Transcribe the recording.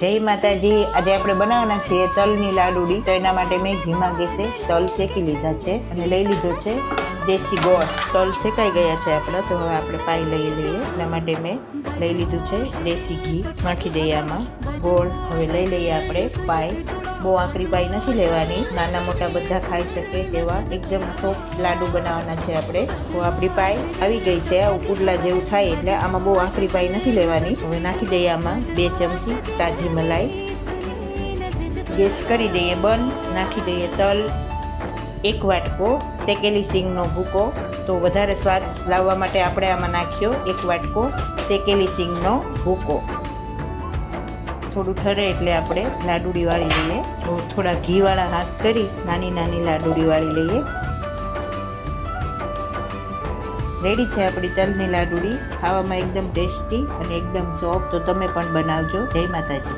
જય માતાજી. આજે આપણે બનાવવાના છીએ તલની લાડુડી. તો એના માટે મેં ધીમા ગેસે તલ શેકી લીધા છે અને લઈ લીધો છે દેશી ગોળ. તલ શેકાઈ ગયા છે આપણા, તો હવે આપણે પાઈ લઈ લઈએ એના માટે મેં લઈ લીધું છે દેશી ઘી. નાખી દઈએ આમાં. ગોળ હવે લઈ લઈએ આપણે પાઈ. બહુ આકરી પાઈ નથી લેવાની. નાના મોટા બધા ખાઈ શકે તેવા. એકદમ સોફ્ટ લાડુ બનાવવાના છે આપણે. તો આપણી પાઈ આવી ગઈ છે. આવું પુડલા જેવું થાય એટલે આમાં બહુ આકરી પાઈ નથી લેવાની. હવે નાખી દઈએ આમાં બે ચમચી તાજી મલાઈ. ગેસ કરી દઈએ બંધ. નાખી દઈએ તલ. એક વાટકો શેકેલી સિંગનો ભૂકો. તો વધારે સ્વાદ લાવવા માટે આપણે આમાં નાખ્યો એક વાટકો શેકેલી સિંગનો ભૂકો. થોડું ઠરે એટલે આપણે લાડુડી વાળી લઈએ. તો થોડા ઘીવાળા હાથ કરી નાની નાની લાડુડી વાળી લઈએ. રેડી છે આપણી તલની લાડુડી? ખાવામાં એકદમ ટેસ્ટી અને એકદમ સોફ્ટ તો તમે પણ બનાવજો. જય માતાજી.